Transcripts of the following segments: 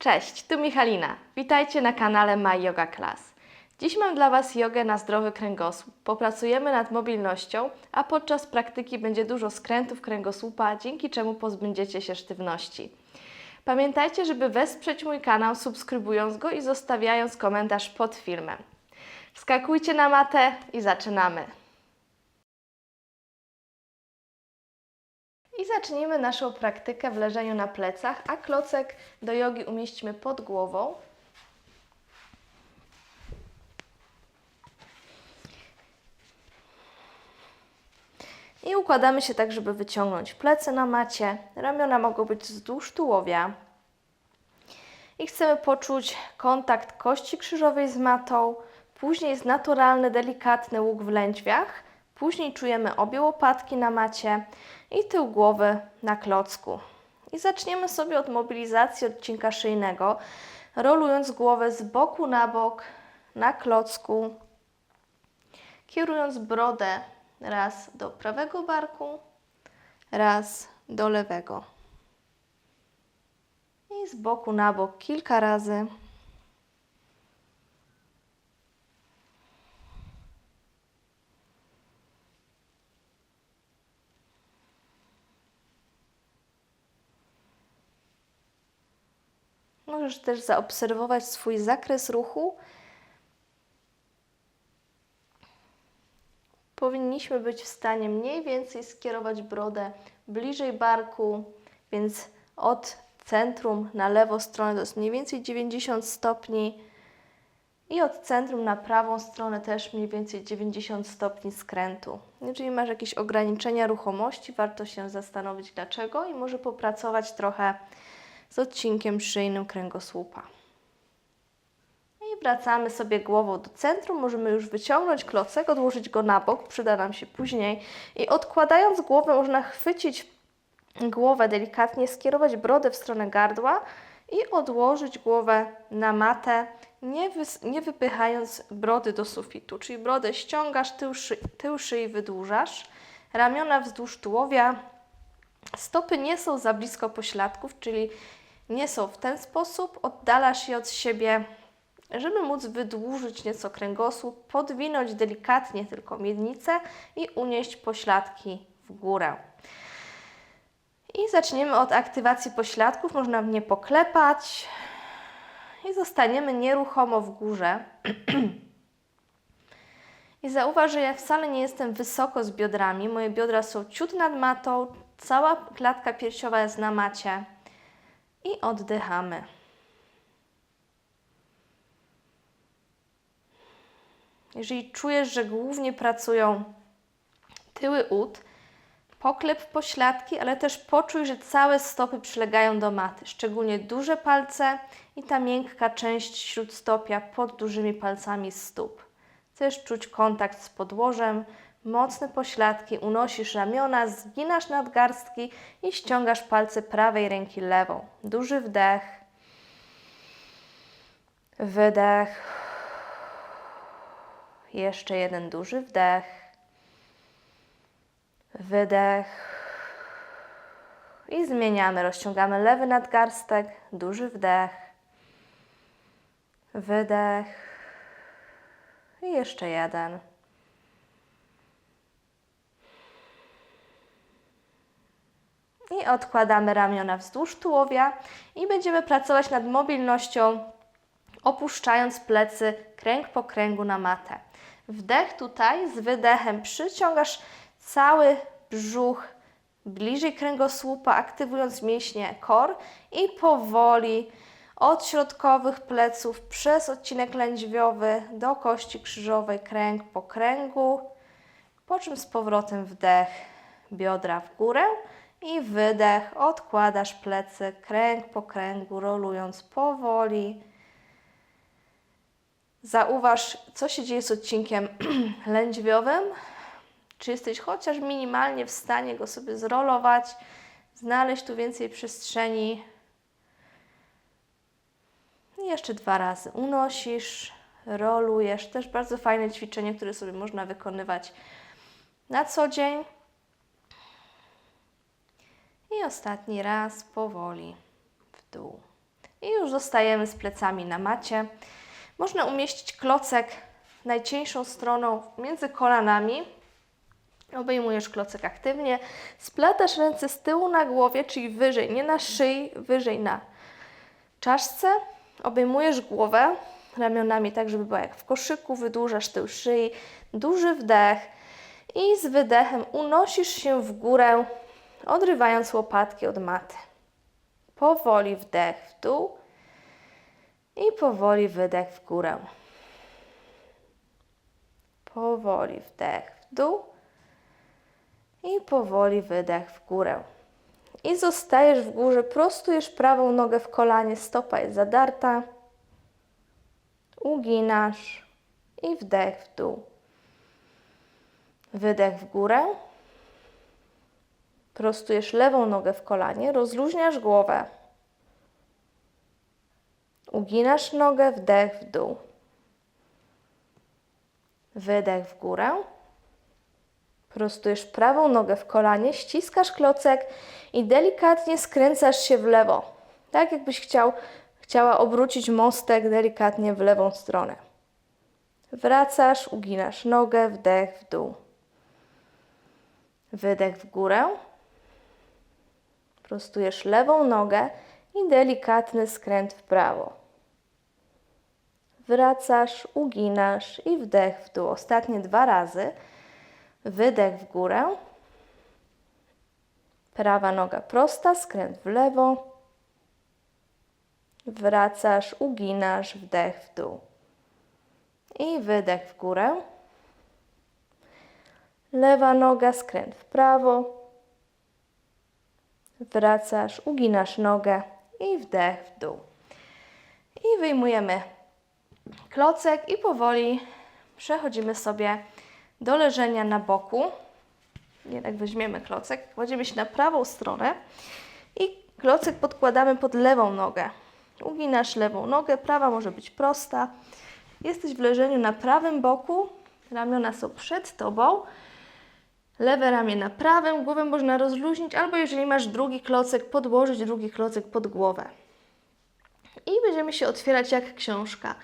Cześć, tu Michalina. Witajcie na kanale My Yoga Class. Dziś mam dla Was jogę na zdrowy kręgosłup. Popracujemy nad mobilnością, a podczas praktyki będzie dużo skrętów kręgosłupa, dzięki czemu pozbędziecie się sztywności. Pamiętajcie, żeby wesprzeć mój kanał subskrybując go i zostawiając komentarz pod filmem. Wskakujcie na matę i zaczynamy. I zacznijmy naszą praktykę w leżeniu na plecach, a klocek do jogi umieścimy pod głową. I układamy się tak, żeby wyciągnąć plecy na macie. Ramiona mogą być wzdłuż tułowia. I chcemy poczuć kontakt kości krzyżowej z matą. Później jest naturalny, delikatny łuk w lędźwiach. Później czujemy obie łopatki na macie i tył głowy na klocku. I zaczniemy sobie od mobilizacji odcinka szyjnego, rolując głowę z boku na bok na klocku, kierując brodę raz do prawego barku, raz do lewego. I z boku na bok kilka razy. Możesz też zaobserwować swój zakres ruchu. Powinniśmy być w stanie mniej więcej skierować brodę bliżej barku, więc od centrum na lewą stronę to jest mniej więcej 90 stopni i od centrum na prawą stronę też mniej więcej 90 stopni skrętu. Jeżeli masz jakieś ograniczenia ruchomości, warto się zastanowić dlaczego i może popracować trochę z odcinkiem szyjnym kręgosłupa. I wracamy sobie głową do centrum. Możemy już wyciągnąć klocek, odłożyć go na bok, przyda nam się później. I odkładając głowę, można chwycić głowę delikatnie, skierować brodę w stronę gardła i odłożyć głowę na matę, nie, wys- nie wypychając brody do sufitu. Czyli brodę ściągasz, tył, szy- tył szyi wydłużasz, ramiona wzdłuż tułowia, Stopy nie są za blisko pośladków, czyli nie są w ten sposób. Oddalasz je od siebie, żeby móc wydłużyć nieco kręgosłup, podwinąć delikatnie tylko miednicę i unieść pośladki w górę. I zaczniemy od aktywacji pośladków. Można w nie poklepać i zostaniemy nieruchomo w górze. I zauważ, że ja wcale nie jestem wysoko z biodrami. Moje biodra są ciut nad matą, cała klatka piersiowa jest na macie. I oddychamy. Jeżeli czujesz, że głównie pracują tyły ud, poklep pośladki, ale też poczuj, że całe stopy przylegają do maty, szczególnie duże palce i ta miękka część śródstopia pod dużymi palcami stóp. Chcesz czuć kontakt z podłożem, mocne pośladki, unosisz ramiona, zginasz nadgarstki i ściągasz palce prawej ręki lewą. Duży wdech, wydech, jeszcze jeden duży wdech, wydech i zmieniamy. Rozciągamy lewy nadgarstek, duży wdech, wydech i jeszcze jeden. I odkładamy ramiona wzdłuż tułowia i będziemy pracować nad mobilnością, opuszczając plecy kręg po kręgu na matę. Wdech tutaj, z wydechem przyciągasz cały brzuch bliżej kręgosłupa, aktywując mięśnie kor i powoli od środkowych pleców przez odcinek lędźwiowy do kości krzyżowej, kręg po kręgu, po czym z powrotem wdech, biodra w górę i wydech, odkładasz plecy kręg po kręgu, rolując powoli. Zauważ, co się dzieje z odcinkiem lędźwiowym. Czy jesteś chociaż minimalnie w stanie go sobie zrolować, znaleźć tu więcej przestrzeni. I jeszcze dwa razy unosisz, rolujesz. Też bardzo fajne ćwiczenie, które sobie można wykonywać na co dzień. I ostatni raz powoli w dół. I już zostajemy z plecami na macie. Można umieścić klocek najcieńszą stroną między kolanami. Obejmujesz klocek aktywnie, splatasz ręce z tyłu na głowie, czyli wyżej, nie na szyi, wyżej na czaszce. Obejmujesz głowę ramionami tak, żeby była jak w koszyku, wydłużasz tył szyi, duży wdech i z wydechem unosisz się w górę, odrywając łopatki od maty. Powoli wdech w dół i powoli wydech w górę. Powoli wdech w dół i powoli wydech w górę. I zostajesz w górze, prostujesz prawą nogę w kolanie, stopa jest zadarta. Uginasz i wdech w dół. Wydech w górę. Prostujesz lewą nogę w kolanie, rozluźniasz głowę. Uginasz nogę, wdech w dół. Wydech w górę. Prostujesz prawą nogę w kolanie, ściskasz klocek i delikatnie skręcasz się w lewo. Tak jakbyś chciał, chciała obrócić mostek delikatnie w lewą stronę. Wracasz, uginasz nogę, wdech w dół. Wydech w górę. Prostujesz lewą nogę i delikatny skręt w prawo. Wracasz, uginasz i wdech w dół. Ostatnie dwa razy. Wydech w górę. Prawa noga prosta, skręt w lewo. Wracasz, uginasz, wdech w dół. I wydech w górę. Lewa noga, skręt w prawo. Wracasz, uginasz nogę i wdech w dół. I wyjmujemy klocek i powoli przechodzimy sobie do leżenia na boku. Jednak weźmiemy klocek, kładziemy się na prawą stronę i klocek podkładamy pod lewą nogę. Uginasz lewą nogę, prawa może być prosta. Jesteś w leżeniu na prawym boku, ramiona są przed tobą. Lewe ramię na prawym, głowę można rozluźnić, albo jeżeli masz drugi klocek, podłożyć drugi klocek pod głowę. I będziemy się otwierać jak książka.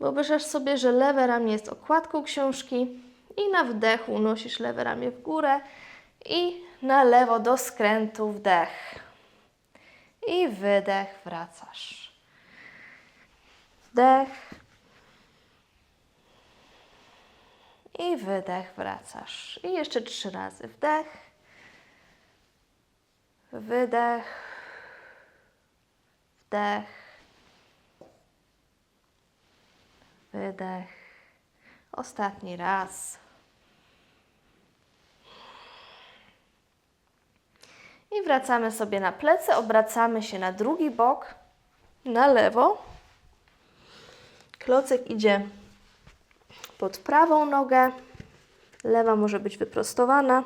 Wyobrażasz sobie, że lewe ramię jest okładką książki i na wdechu unosisz lewe ramię w górę i na lewo do skrętu wdech. I wydech, wracasz. Wdech. I wydech, wracasz. I jeszcze trzy razy wdech. Wydech. Wdech. Wydech. Ostatni raz. I wracamy sobie na plecy, obracamy się na drugi bok, na lewo. Klocek idzie pod prawą nogę, lewa może być wyprostowana.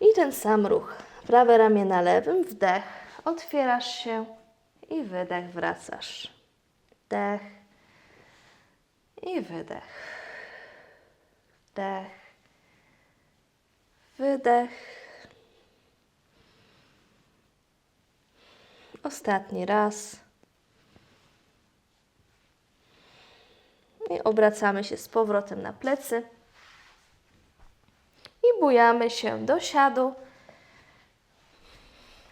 I ten sam ruch. Prawe ramię na lewym, wdech, otwierasz się i wydech, wracasz. Wdech i wydech. Wdech, wydech. Ostatni raz. I obracamy się z powrotem na plecy. I bujamy się do siadu.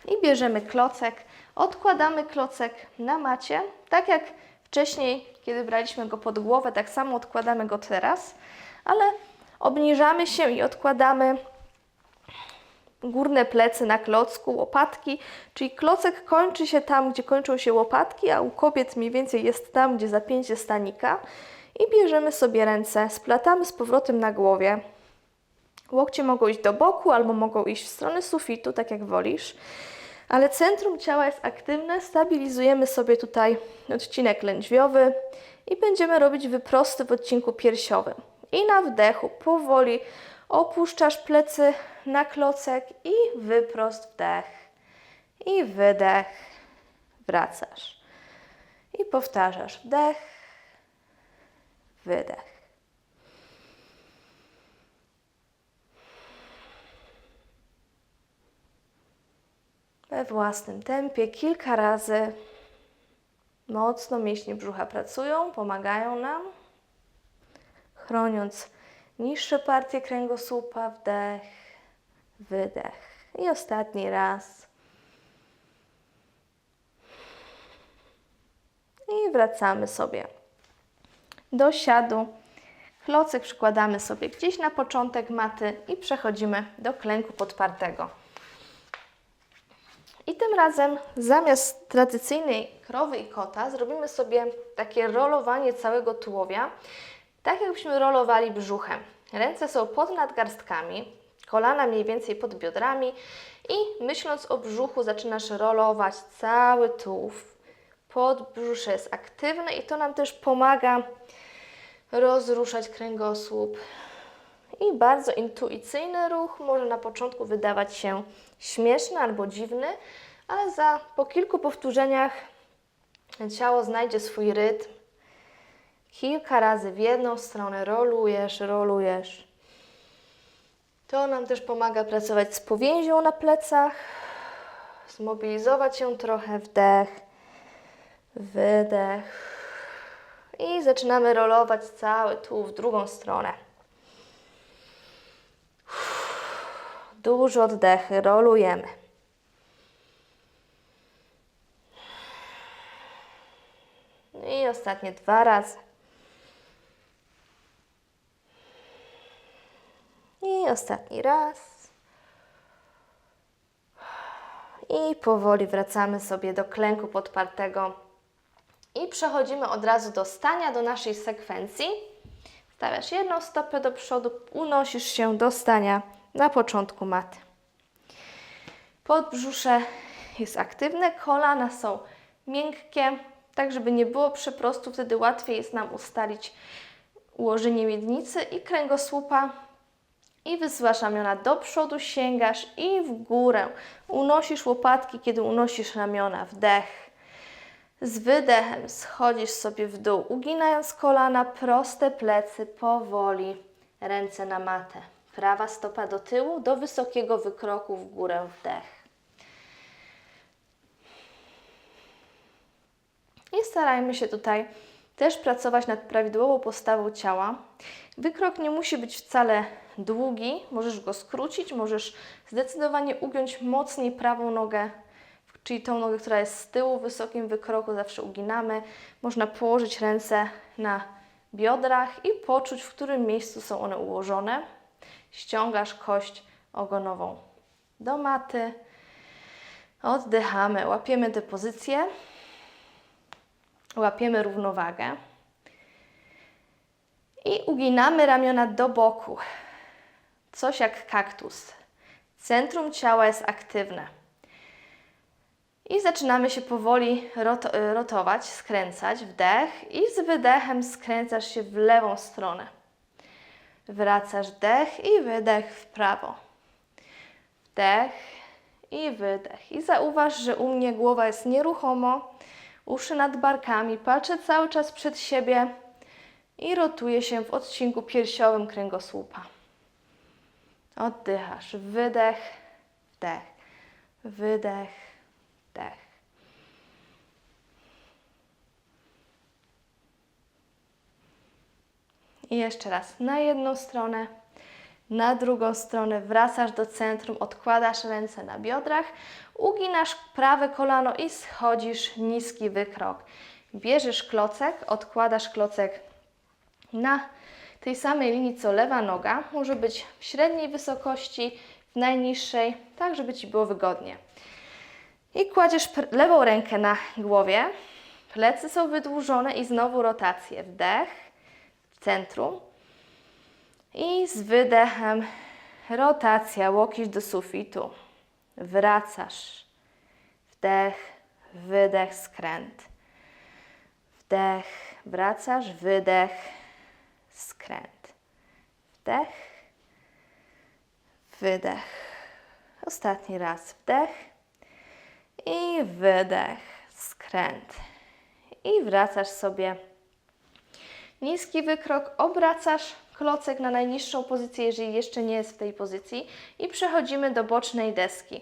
I bierzemy klocek, odkładamy klocek na macie, tak jak wcześniej, kiedy braliśmy go pod głowę, tak samo odkładamy go teraz, ale obniżamy się i odkładamy górne plecy na klocku, łopatki, czyli klocek kończy się tam, gdzie kończą się łopatki, a u kobiet mniej więcej jest tam, gdzie zapięcie stanika. I bierzemy sobie ręce, splatamy z powrotem na głowie. Łokcie mogą iść do boku albo mogą iść w stronę sufitu, tak jak wolisz. Ale centrum ciała jest aktywne, stabilizujemy sobie tutaj odcinek lędźwiowy i będziemy robić wyprosty w odcinku piersiowym. I na wdechu powoli opuszczasz plecy na klocek i wyprost wdech. I wydech. Wracasz. I powtarzasz wdech, wydech. we własnym tempie kilka razy. Mocno mięśnie brzucha pracują, pomagają nam, chroniąc niższe partie kręgosłupa. Wdech, wydech. I ostatni raz. I wracamy sobie do siadu. Klocek przykładamy sobie gdzieś na początek maty i przechodzimy do klęku podpartego. I tym razem zamiast tradycyjnej krowy i kota zrobimy sobie takie rolowanie całego tułowia, tak jakbyśmy rolowali brzuchem. Ręce są pod nadgarstkami, kolana mniej więcej pod biodrami i myśląc o brzuchu zaczynasz rolować cały tułów. Podbrzusze jest aktywne i to nam też pomaga rozruszać kręgosłup. I bardzo intuicyjny ruch może na początku wydawać się śmieszny albo dziwny, ale za po kilku powtórzeniach ciało znajdzie swój rytm. Kilka razy w jedną stronę rolujesz, rolujesz. To nam też pomaga pracować z powięzią na plecach, zmobilizować się trochę, wdech, wydech. I zaczynamy rolować cały tu w drugą stronę. Duży oddech, rolujemy. I ostatnie dwa razy. I ostatni raz. I powoli wracamy sobie do klęku podpartego. I przechodzimy od razu do stania, do naszej sekwencji. Stawiasz jedną stopę do przodu, unosisz się do stania na początku maty. Podbrzusze jest aktywne, kolana są miękkie, tak żeby nie było przeprostu, wtedy łatwiej jest nam ustalić ułożenie miednicy i kręgosłupa. I wysyłasz ramiona do przodu, sięgasz i w górę. Unosisz łopatki, kiedy unosisz ramiona. Wdech. Z wydechem schodzisz sobie w dół, uginając kolana, proste plecy, powoli, ręce na matę. Prawa stopa do tyłu, do wysokiego wykroku w górę, wdech. I starajmy się tutaj też pracować nad prawidłową postawą ciała. Wykrok nie musi być wcale długi, możesz go skrócić, możesz zdecydowanie ugiąć mocniej prawą nogę, czyli tą nogę, która jest z tyłu w wysokim wykroku, zawsze uginamy. Można położyć ręce na biodrach i poczuć, w którym miejscu są one ułożone. Ściągasz kość ogonową do maty. Oddychamy, łapiemy tę pozycję. Łapiemy równowagę. I uginamy ramiona do boku. Coś jak kaktus. Centrum ciała jest aktywne. I zaczynamy się powoli rot rotować, skręcać. Wdech i z wydechem skręcasz się w lewą stronę. Wracasz dech i wydech w prawo. Wdech i wydech. I zauważ, że u mnie głowa jest nieruchomo, uszy nad barkami, patrzę cały czas przed siebie i rotuję się w odcinku piersiowym kręgosłupa. Oddychasz. Wydech, wdech, wydech, wdech. I jeszcze raz na jedną stronę, na drugą stronę, wracasz do centrum, odkładasz ręce na biodrach, uginasz prawe kolano i schodzisz niski wykrok. Bierzesz klocek, odkładasz klocek na tej samej linii co lewa noga, może być w średniej wysokości, w najniższej, tak żeby Ci było wygodnie. I kładziesz lewą rękę na głowie, plecy są wydłużone i znowu rotację. Wdech centrum i z wydechem rotacja, łokieć do sufitu. Wracasz. Wdech, wydech, skręt. Wdech, wracasz, wydech, skręt. Wdech, wydech. Ostatni raz wdech i wydech, skręt. I wracasz sobie. Niski wykrok, obracasz klocek na najniższą pozycję, jeżeli jeszcze nie jest w tej pozycji i przechodzimy do bocznej deski.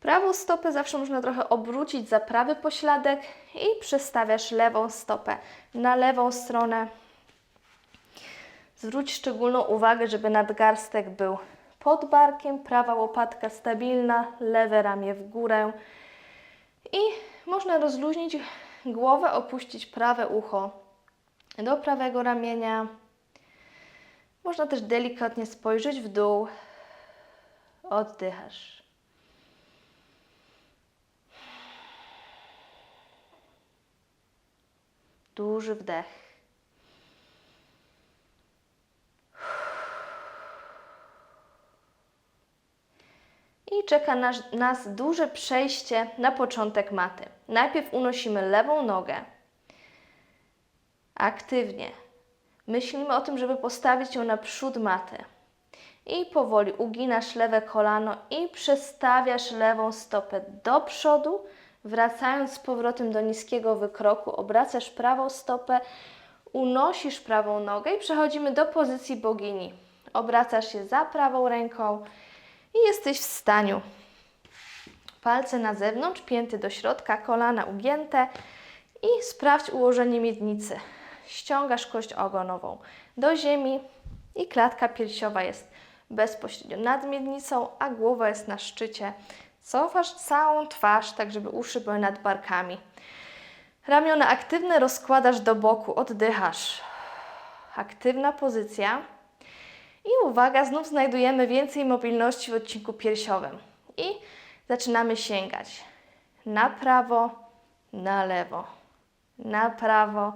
Prawą stopę zawsze można trochę obrócić za prawy pośladek i przestawiasz lewą stopę na lewą stronę. Zwróć szczególną uwagę, żeby nadgarstek był pod barkiem, prawa łopatka stabilna, lewe ramię w górę i można rozluźnić głowę, opuścić prawe ucho do prawego ramienia. Można też delikatnie spojrzeć w dół. Oddychasz. Duży wdech. I czeka nas, nas duże przejście na początek maty. Najpierw unosimy lewą nogę. Aktywnie. Myślimy o tym, żeby postawić ją na przód maty. I powoli uginasz lewe kolano i przestawiasz lewą stopę do przodu, wracając z powrotem do niskiego wykroku. Obracasz prawą stopę, unosisz prawą nogę i przechodzimy do pozycji bogini. Obracasz się za prawą ręką i jesteś w staniu. Palce na zewnątrz, pięty do środka, kolana ugięte i sprawdź ułożenie miednicy. Ściągasz kość ogonową do ziemi i klatka piersiowa jest bezpośrednio nad miednicą, a głowa jest na szczycie. Cofasz całą twarz, tak żeby uszy były nad barkami. Ramiona aktywne rozkładasz do boku, oddychasz. Aktywna pozycja. I uwaga, znów znajdujemy więcej mobilności w odcinku piersiowym. I zaczynamy sięgać na prawo, na lewo, na prawo,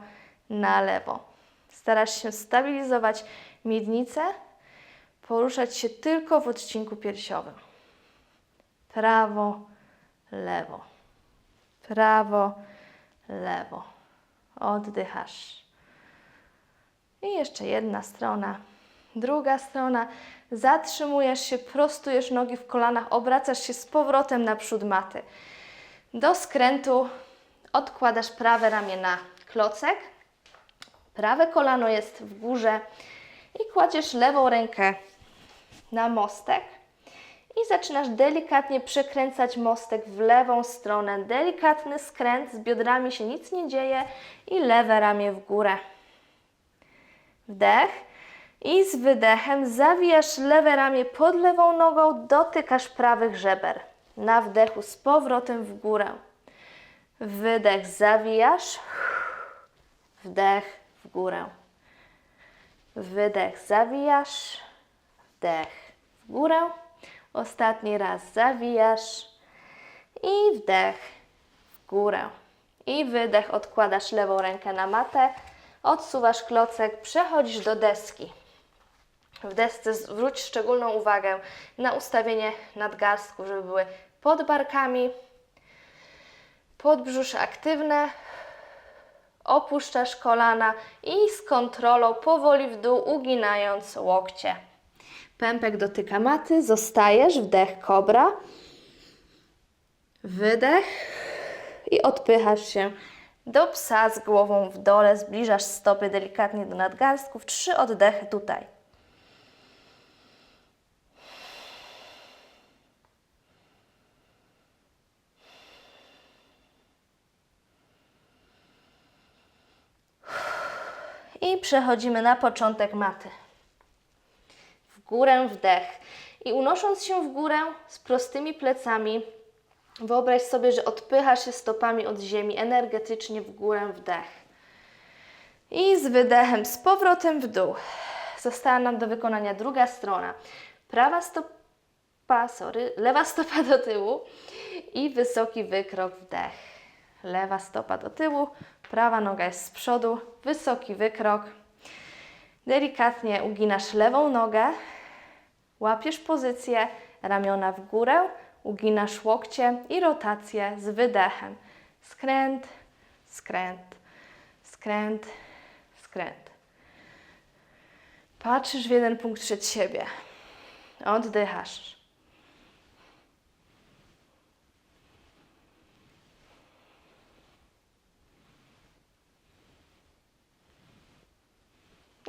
na lewo. Starasz się stabilizować miednicę, poruszać się tylko w odcinku piersiowym. Prawo, lewo, prawo, lewo. Oddychasz. I jeszcze jedna strona, druga strona. Zatrzymujesz się, prostujesz nogi w kolanach, obracasz się z powrotem na przód maty. Do skrętu odkładasz prawe ramię na klocek, prawe kolano jest w górze i kładziesz lewą rękę na mostek i zaczynasz delikatnie przekręcać mostek w lewą stronę. Delikatny skręt, z biodrami się nic nie dzieje i lewe ramię w górę. Wdech i z wydechem zawijasz lewe ramię pod lewą nogą, dotykasz prawych żeber. Na wdechu z powrotem w górę. Wydech zawijasz, wdech górę. Wydech zawijasz, wdech w górę. Ostatni raz zawijasz i wdech w górę. I wydech, odkładasz lewą rękę na matę, odsuwasz klocek, przechodzisz do deski. W desce zwróć szczególną uwagę na ustawienie nadgarstków, żeby były pod barkami, podbrzusze aktywne, opuszczasz kolana i z kontrolą powoli w dół, uginając łokcie. Pępek dotyka maty, zostajesz, wdech kobra, wydech i odpychasz się do psa z głową w dole, zbliżasz stopy delikatnie do nadgarstków, trzy oddechy tutaj. I przechodzimy na początek maty. W górę wdech. I unosząc się w górę z prostymi plecami, wyobraź sobie, że odpychasz się stopami od ziemi energetycznie w górę wdech. I z wydechem z powrotem w dół. Została nam do wykonania druga strona. Prawa stopa, sorry, lewa stopa do tyłu i wysoki wykrok wdech. Lewa stopa do tyłu, prawa noga jest z przodu, wysoki wykrok. Delikatnie uginasz lewą nogę, łapiesz pozycję, ramiona w górę, uginasz łokcie i rotację z wydechem. Skręt, skręt, skręt, skręt. Patrzysz w jeden punkt przed siebie. Oddychasz.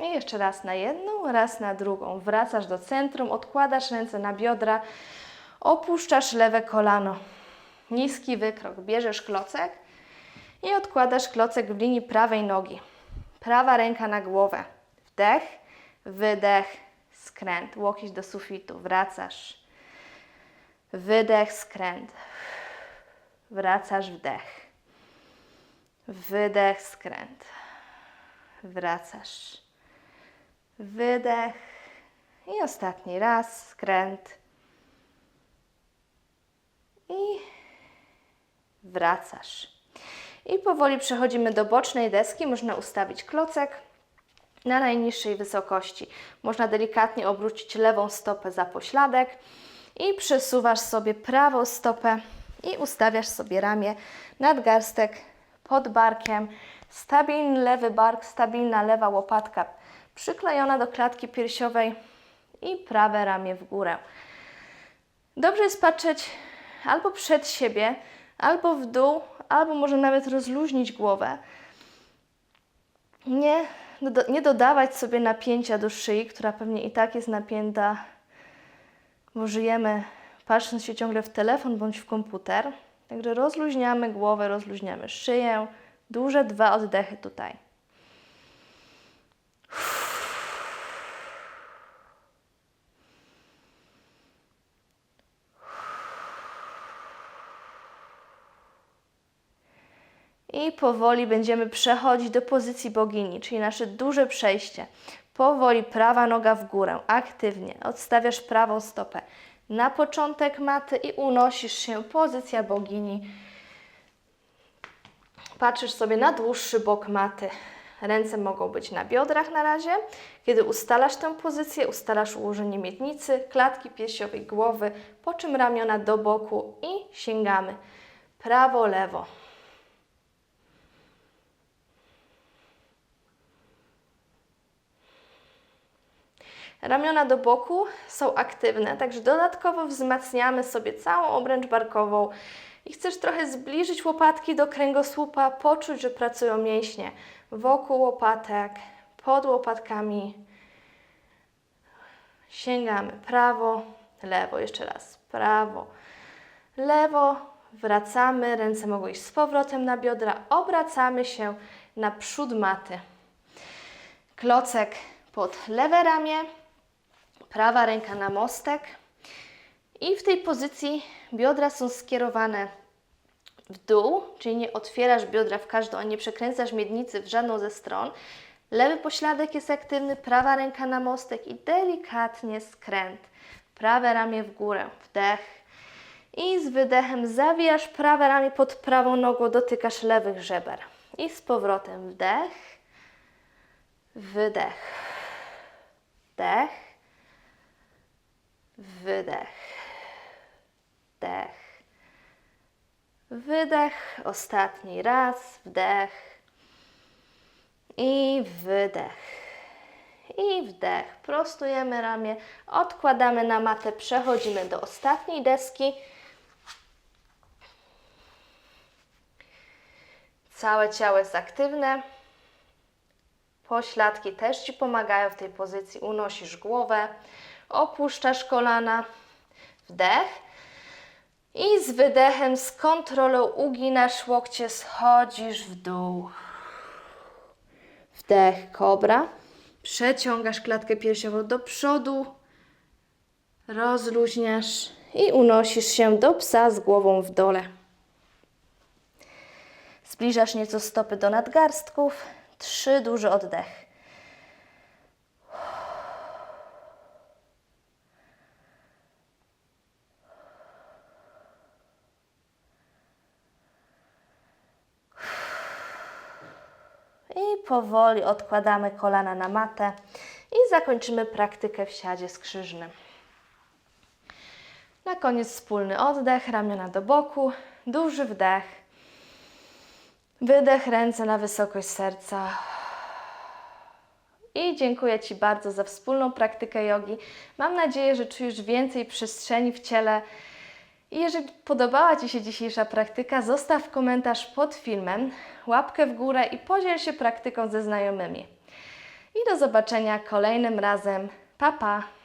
I jeszcze raz na jedną, raz na drugą. Wracasz do centrum, odkładasz ręce na biodra, Opuszczasz lewe kolano. Niski wykrok. Bierzesz klocek i odkładasz klocek w linii prawej nogi. Prawa ręka na głowę. Wdech, wydech, skręt. Łokieć do sufitu. Wracasz. Wydech, skręt. Wracasz, wdech. Wydech, skręt. Wracasz. Wydech. I ostatni raz, skręt. I wracasz. I powoli przechodzimy do bocznej deski. Można ustawić klocek na najniższej wysokości. Można delikatnie obrócić lewą stopę za pośladek i przesuwasz sobie prawą stopę i ustawiasz sobie ramię, nadgarstek pod barkiem. Stabilny lewy bark, stabilna lewa łopatka przyklejona do klatki piersiowej i prawe ramię w górę. Dobrze jest patrzeć albo przed siebie, albo w dół, albo może nawet rozluźnić głowę. Nie, doda- nie dodawać sobie napięcia do szyi, która pewnie i tak jest napięta, bo żyjemy patrząc się ciągle w telefon bądź w komputer. Także rozluźniamy głowę, rozluźniamy szyję. Duże dwa oddechy tutaj. I powoli będziemy przechodzić do pozycji bogini, czyli nasze duże przejście. Powoli prawa noga w górę, aktywnie. Odstawiasz prawą stopę na początek maty i unosisz się, pozycja bogini. Patrzysz sobie na dłuższy bok maty. Ręce mogą być na biodrach na razie. Kiedy ustalasz tę pozycję, ustalasz ułożenie miednicy, klatki piersiowej, głowy, po czym ramiona do boku i sięgamy prawo, lewo. Ramiona do boku są aktywne, także dodatkowo wzmacniamy sobie całą obręcz barkową i chcesz trochę zbliżyć łopatki do kręgosłupa, poczuć, że pracują mięśnie wokół łopatek, pod łopatkami. Sięgamy prawo, lewo, jeszcze raz prawo, lewo, wracamy, ręce mogą iść z powrotem na biodra, obracamy się na przód maty. Klocek pod lewe ramię, prawa ręka na mostek. I w tej pozycji biodra są skierowane w dół, czyli nie otwierasz biodra w każdą, a nie przekręcasz miednicy w żadną ze stron. Lewy pośladek jest aktywny, prawa ręka na mostek i delikatnie skręt. Prawe ramię w górę, wdech. I z wydechem zawijasz prawe ramię pod prawą nogą, dotykasz lewych żeber. I z powrotem wdech, wydech, wdech, wydech, wdech, wydech. Ostatni raz, wdech i wydech. I wdech. Prostujemy ramię, odkładamy na matę, przechodzimy do ostatniej deski. Całe ciało jest aktywne. Pośladki też Ci pomagają w tej pozycji. Unosisz głowę, opuszczasz kolana, wdech. I z wydechem, z kontrolą uginasz łokcie, schodzisz w dół. Wdech, kobra. Przeciągasz klatkę piersiową do przodu, rozluźniasz i unosisz się do psa z głową w dole. Zbliżasz nieco stopy do nadgarstków. Trzy duży oddech. I powoli odkładamy kolana na matę i zakończymy praktykę w siadzie skrzyżnym. Na koniec wspólny oddech, ramiona do boku, duży wdech. Wydech, ręce na wysokość serca. I dziękuję Ci bardzo za wspólną praktykę jogi. Mam nadzieję, że czujesz więcej przestrzeni w ciele. I jeżeli podobała Ci się dzisiejsza praktyka, zostaw komentarz pod filmem, łapkę w górę i podziel się praktyką ze znajomymi. I do zobaczenia kolejnym razem. Pa, pa!